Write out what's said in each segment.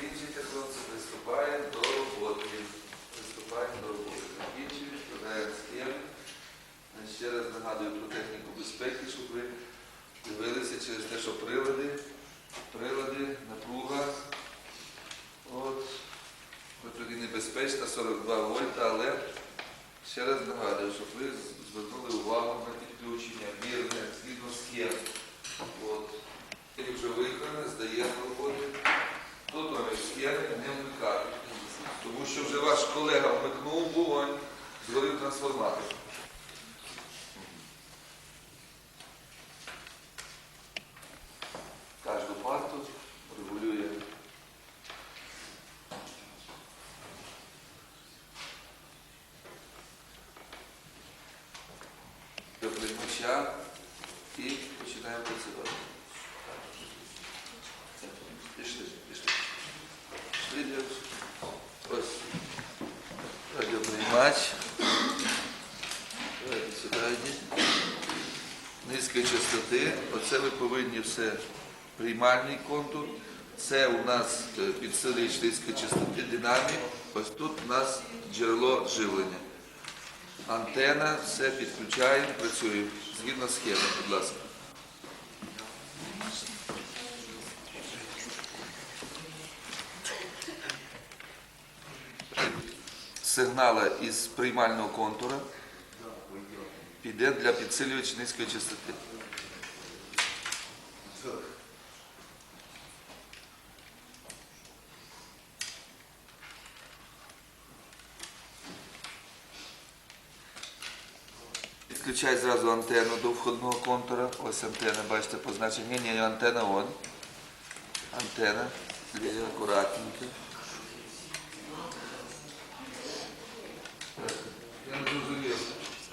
закінчується хлопці, приступає до роботи. Приступаємо до роботи. Закінчуємо, відправляємо схем. Ще раз нагадую про техніку безпеки, щоб ви дивилися через те, що прилади, прилади, напруга. От, Хоч небезпечна, 42 вольта, але ще раз нагадую, щоб ви звернули увагу на підключення, вірне, згідно схем. От. І вже виконане, здаємо роботи. Тут нові схеми не вмикати. Тому що вже ваш колега вмикнув вогонь, згорів трансформатор. Кожну парту регулює. До приймача і починаємо працювати. Радіоприймач. Давайте сюди йдіть. Низької частоти. Оце ви повинні все. Приймальний контур. Це у нас е, підсилювач низької частоти, динамік. Ось тут у нас джерело живлення. Антена, все підключаємо, працюємо. Згідно схеми, будь ласка. Сигнала із приймального контура піде для підсилювача низької частоти. Підключай зразу антенну до входного контура. Ось антенна, бачите, позначення. Ні, ні, антенна он. Антенна. Акуратненько. Я не зрозумів.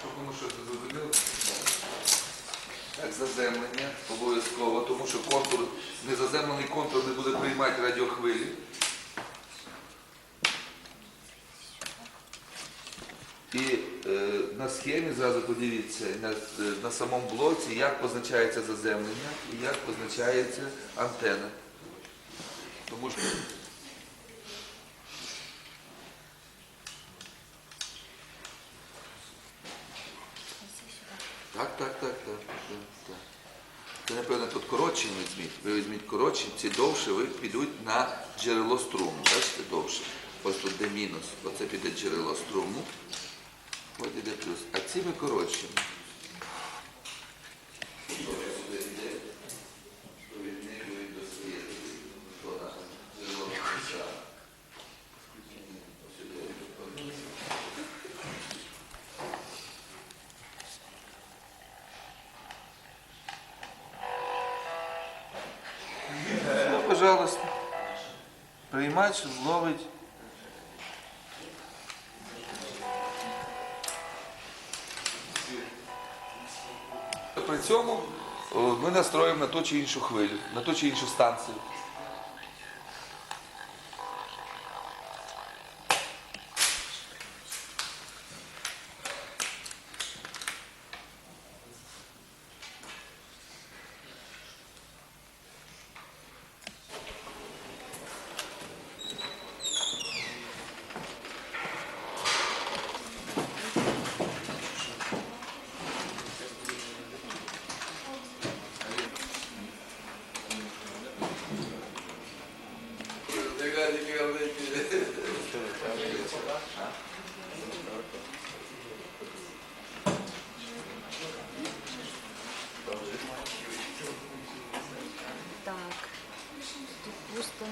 Тому що не зрозумів. Так, заземлення обов'язково, тому що контур, незаземлений контур не буде приймати радіохвилі. І е, на схемі зразу подивіться на, е, на самому блоці, як позначається заземлення і як позначається антенна. Тому що так, так, так, так, так, так. Це, напевно, тут коротші візьміть. Ви візьміть коротші, ці довше ви підуть на джерело струму. Бачите, довше. Ось тут де мінус, оце піде джерело струму. Ось іде плюс. А ці ми коротші. Приймач зловить. При цьому ми настроїмо на ту чи іншу хвилю, на ту чи іншу станцію. Так. Тут пусто.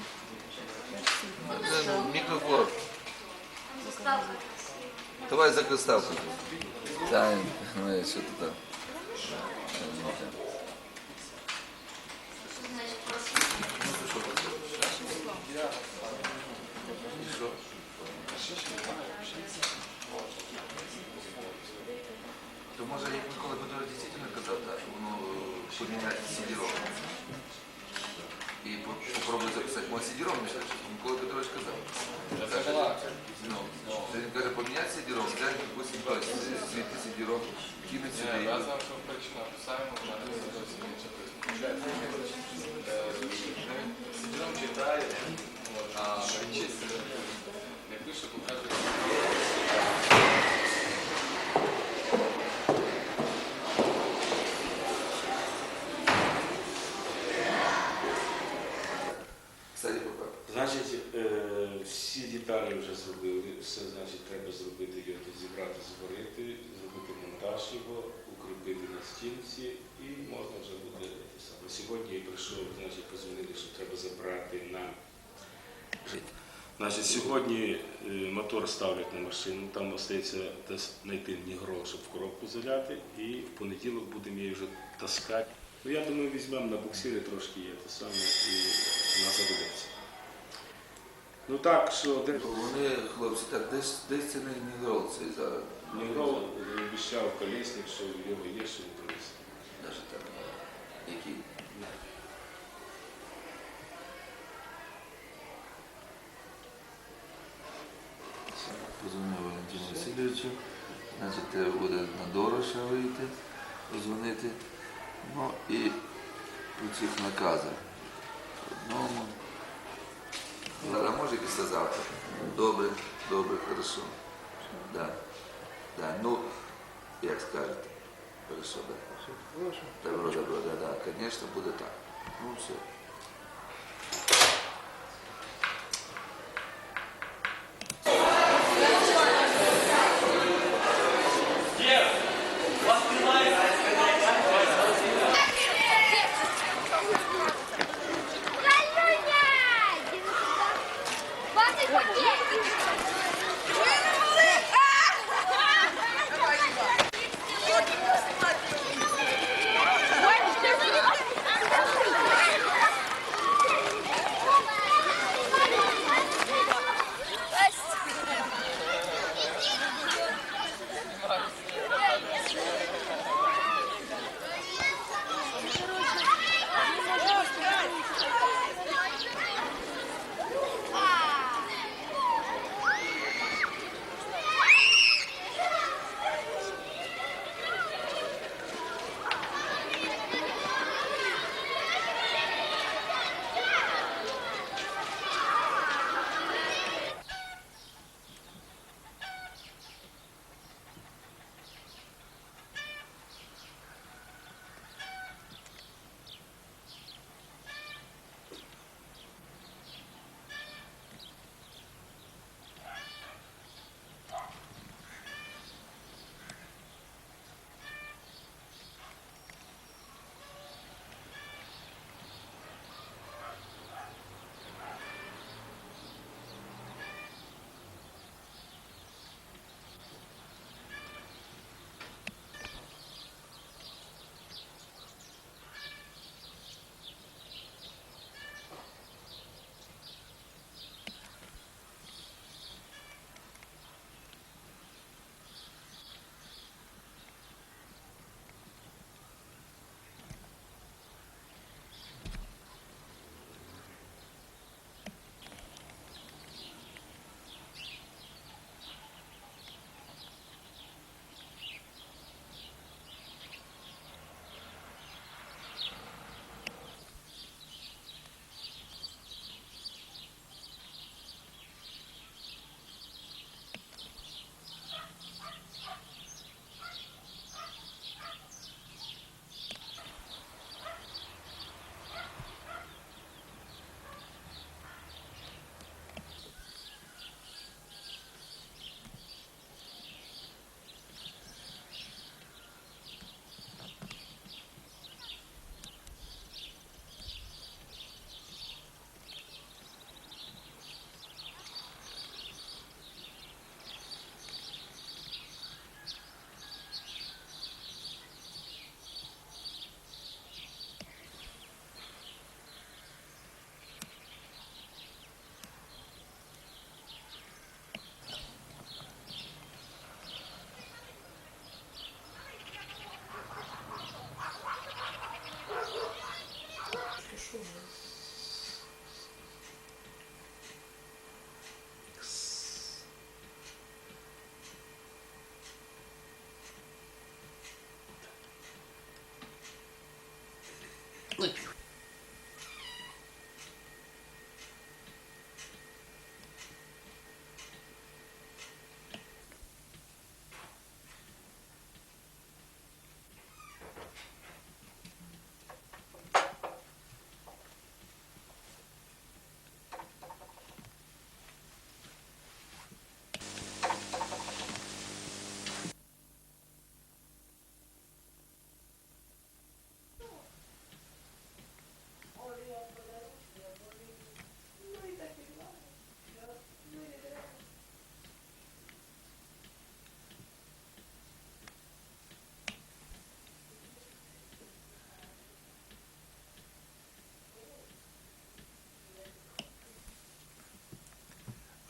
Це Мікрофон. Давай за криставку. Так, ну, що ти там? То може, як Микола Петрович дійсно казав, так, що воно поміняти сидірок. І по- попробуй записати мой сидірок, не що Микола Петрович казав. Ну, це він каже, поміняти сидірок, взяти, допустим, хтось звідти сидірок, кинуть сюди. Я знав, що причина писаємо, в мене це зовсім інше Сиділом читає, от, а чисто не пише, покаже. зробити його, тут зібрати, зварити, зробити монтаж його, укріпити на стінці і можна вже буде те саме. Сьогодні я прийшов, значить, позвонили, що треба забрати на Значить, сьогодні е, мотор ставлять на машину, там остається десь знайти нігрол, щоб в коробку заляти, і в понеділок будемо її вже таскати. Ну, я думаю, візьмемо на буксирі трошки є те саме, і вона заведеться. Ну так, що де Вони, хлопці, так десь десь це не гнігрол цей зараз. нігрол обіцяв колісник, що в його є, що він принесе. Даже там. Який? Васильовичу. Значить, треба буде на Дороша вийти, позвонити. Ну і по цих наказах. Одному. Зараз може післязавтра. Добре, добре, хорошо. Да. Да. Ну, як скажете. Хорошо, да. Добро, добро, да, да, конечно, буде так. Ну все.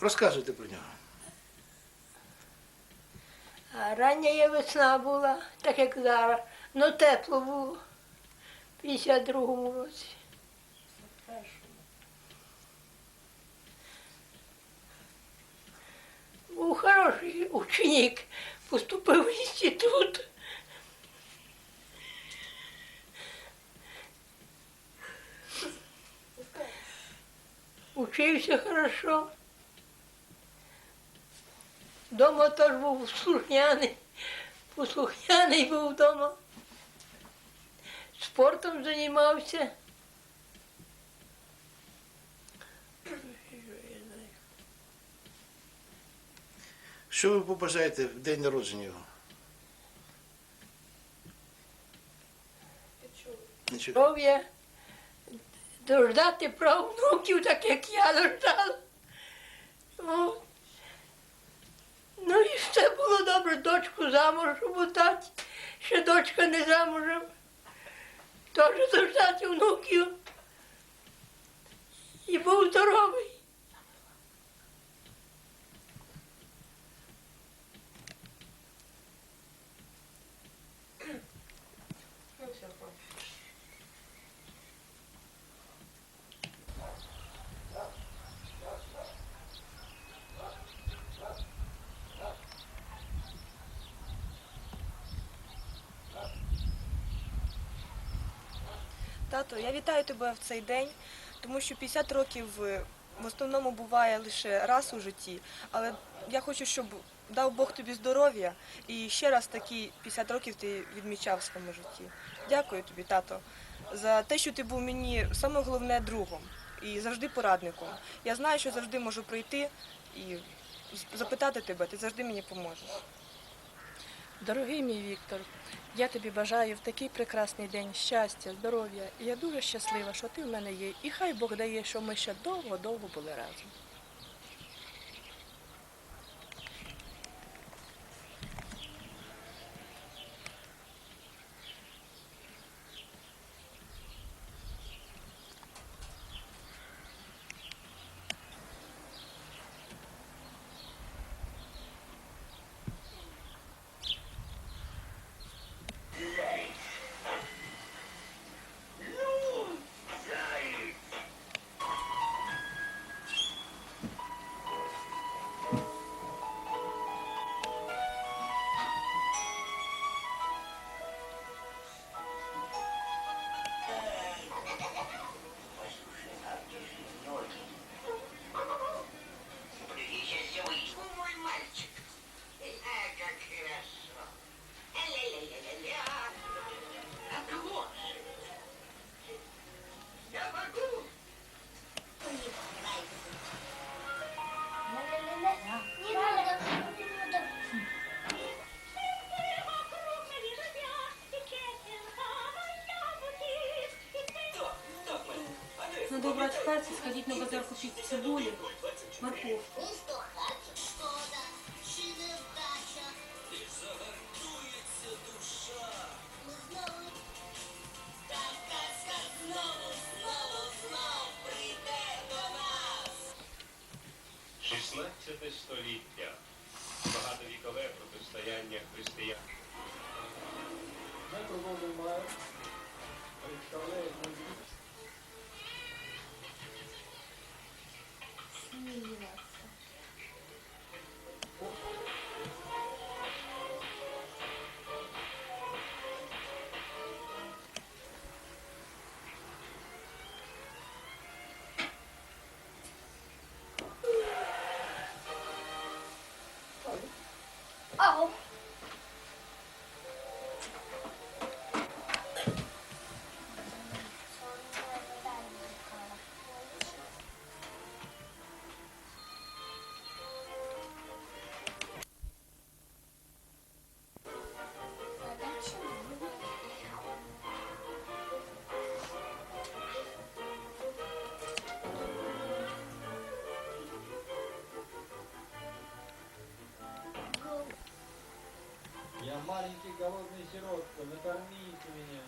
Розказуйте про нього. Рання весна була, так як зараз. Ну тепло було в 52-му році. Був хороший ученик, поступив в інститут. Учився хорошо. Дома теж був слухняний, послухняний був вдома. Спортом займався. Що ви побажаєте в день народження його? Здоров'я, дождати правнуків, так як я дождала. Ну і все було добре, дочку замуж бутати, Ще дочка не замужем. Теж дождати внуків. І був здоровий. Тато, я вітаю тебе в цей день, тому що 50 років е, в основному буває лише раз у житті. Але я хочу, щоб дав Бог тобі здоров'я і ще раз такі 50 років ти відмічав в своєму житті. Дякую тобі, тато, за те, що ти був мені саме головне другом і завжди порадником. Я знаю, що завжди можу прийти і запитати тебе, ти завжди мені поможеш. Дорогий мій Віктор, я тобі бажаю в такий прекрасний день щастя, здоров'я. І я дуже щаслива, що ти в мене є. І хай Бог дає, що ми ще довго-довго були разом. Надо убрать пальцы, сходить на базар купить цибули, морковку. Шістнадцяте століття. Багатовікове протистояння християн. Me either. Голодный сиротка, накормите меня.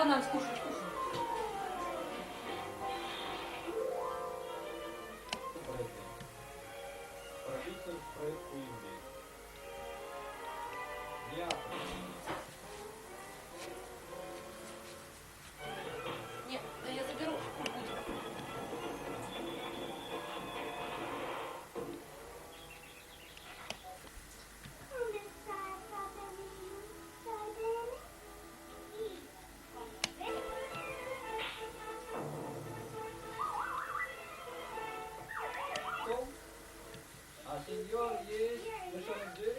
Банан скушай, скушай. Señor, y es,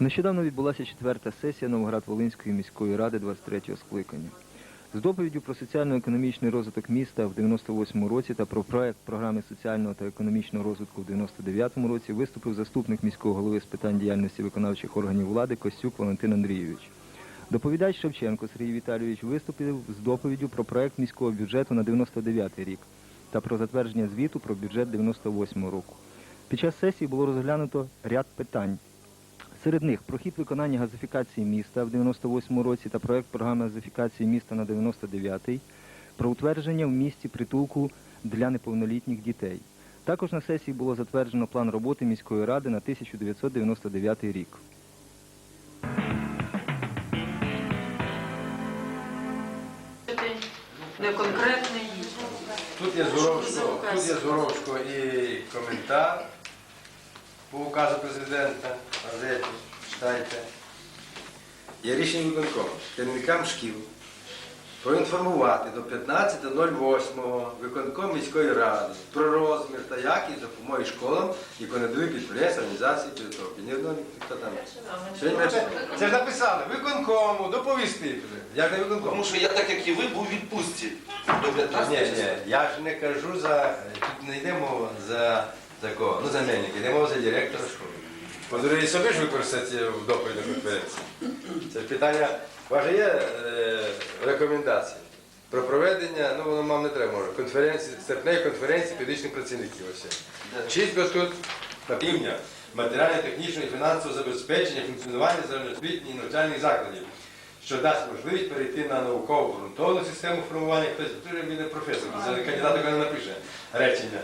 Нещодавно відбулася четверта сесія Новоград-Волинської міської ради 23-го скликання. З доповіддю про соціально-економічний розвиток міста в 98-му році та про проект програми соціального та економічного розвитку в 99-му році виступив заступник міського голови з питань діяльності виконавчих органів влади Костюк Валентин Андрійович. Доповідач Шевченко Сергій Віталійович виступив з доповіддю про проект міського бюджету на 99-й рік та про затвердження звіту про бюджет 98-го року. Під час сесії було розглянуто ряд питань. Серед них прохід виконання газифікації міста в 98 році та проект програми газифікації міста на 99-й, про утвердження в місті притулку для неповнолітніх дітей. Також на сесії було затверджено план роботи міської ради на 1999 рік. Не конкретний. Тут є Зуровського, тут є Зуровського і коментар по указу президента. Газеті, читайте. Є рішення виконкому керівникам шкіл проінформувати до 15.08 виконком міської ради про розмір та якість допомоги школам, яку надають підприємства, організації, підготовки. Ні одного ніхто там. Сьогодні це, ж написали виконкому, доповісти. Як не виконкому? Тому що я, так як і ви, був у відпустці до Ні, ні, я ж не кажу за. Тут не йде мова за, за кого. Ну, за мельника, йде мова за директора школи. І собі ж використати в доповідь на конференції. Це питання. Ваше є е, рекомендації про проведення, ну воно вам не треба може, конференції, серпневої конференції педагогічних працівників. Ось. Чітко тут на півдня матеріально-технічного і фінансового забезпечення функціонування загальноосвітніх і навчальних закладів що дасть можливість перейти на наукову ґрунтовну систему формування. Хтось буде професор, це кандидат не напише речення.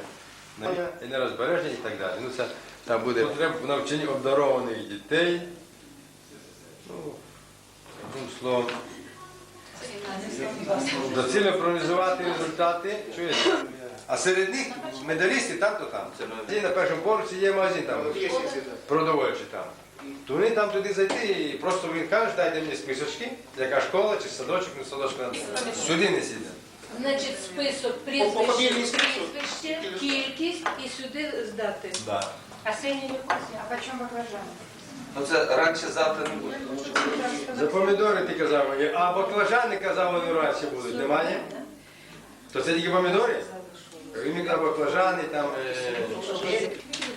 І нерозбереження і так далі. Ну, це там буде потреба в навчанні обдарованих дітей. Ну, одним словом, доцільно проаналізувати результати. Чуєте? А серед них медалісти там, то там. І на першому поверсі є магазин там, продовольчий там. То вони там туди зайти і просто він каже, дайте мені списочки, яка школа чи садочок, не садочок. Сюди не сидять. Значить, список прізвище, прізвище, кількість і сюди здати. Да. А синий не вкусный. А почем баклажан? Ну це раніше завтра не буде. За помідори ти казав, а баклажани казав, вони раніше будуть. Немає? То це тільки помідори? Він баклажани, там. е,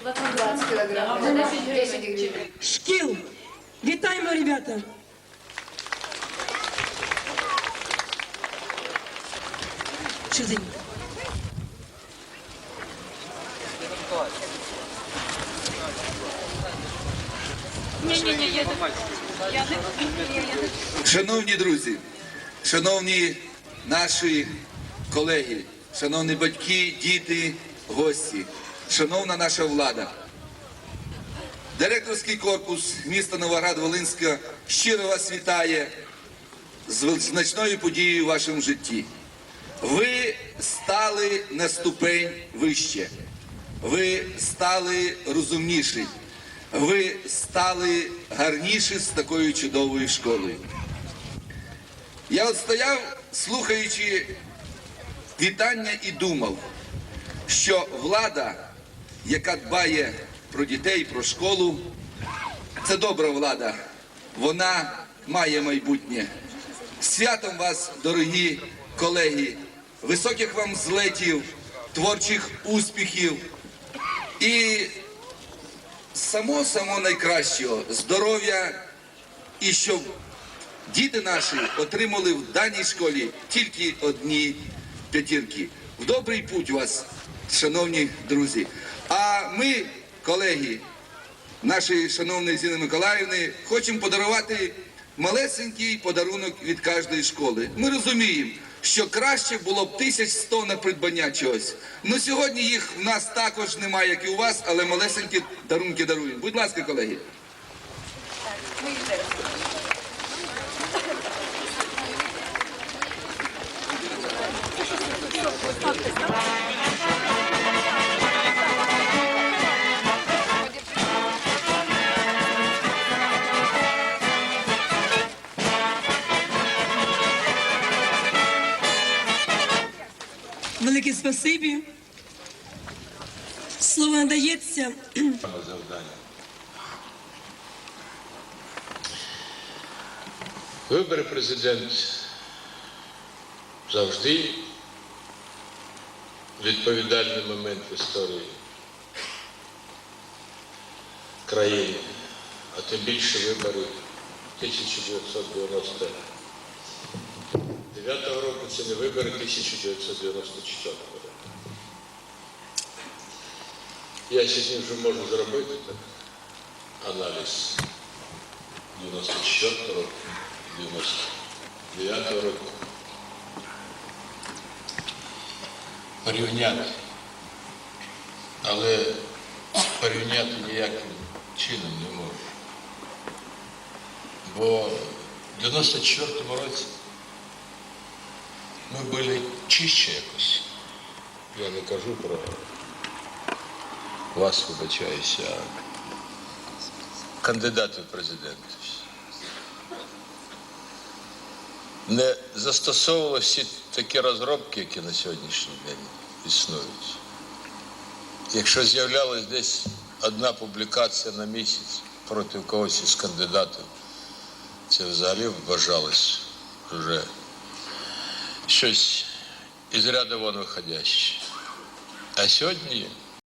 20 кілограмів. 10 гривень. Шкіл! Вітаємо, ребята! Я Шановні друзі, шановні наші колеги, шановні батьки, діти, гості, шановна наша влада. Директорський корпус міста Новоград-Волинська щиро вас вітає з значною подією в вашому житті. Ви стали на ступень вище, ви стали розумніші, ви стали гарніші з такою чудовою школою. Я от стояв, слухаючи вітання, і думав, що влада, яка дбає про дітей, про школу, це добра влада. Вона має майбутнє. Святом вас, дорогі колеги, високих вам злетів, творчих успіхів і само само найкращого здоров'я і щоб діти наші отримали в даній школі тільки одні п'ятірки. В добрий путь вас, шановні друзі. А ми, колеги, нашої шановної Зіни Миколаївни, хочемо подарувати малесенький подарунок від кожної школи. Ми розуміємо, що краще було б 1100 на придбання чогось. Ну сьогодні їх в нас також немає, як і у вас, але малесенькі дарунки даруємо. Будь ласка, колеги. Велике спасибі. Слово надається. Вибори президент завжди відповідальний момент в історії країни, а тим більше вибори 1999 року це не вибори 1994 року. Я сьогодні вже можу зробити так, аналіз 94 року, 99 року. Порівняти. Але порівняти ніяким чином не можу. Бо в 94 році ми були чище якось. Я не кажу про вас вибачаюся, а кандидати в президенти. Не застосовували всі такі розробки, які на сьогоднішній день існують. Якщо з'являлась десь одна публікація на місяць проти когось із кандидатів, це взагалі вважалось вже щось із ряду вон виходяще. А сьогодні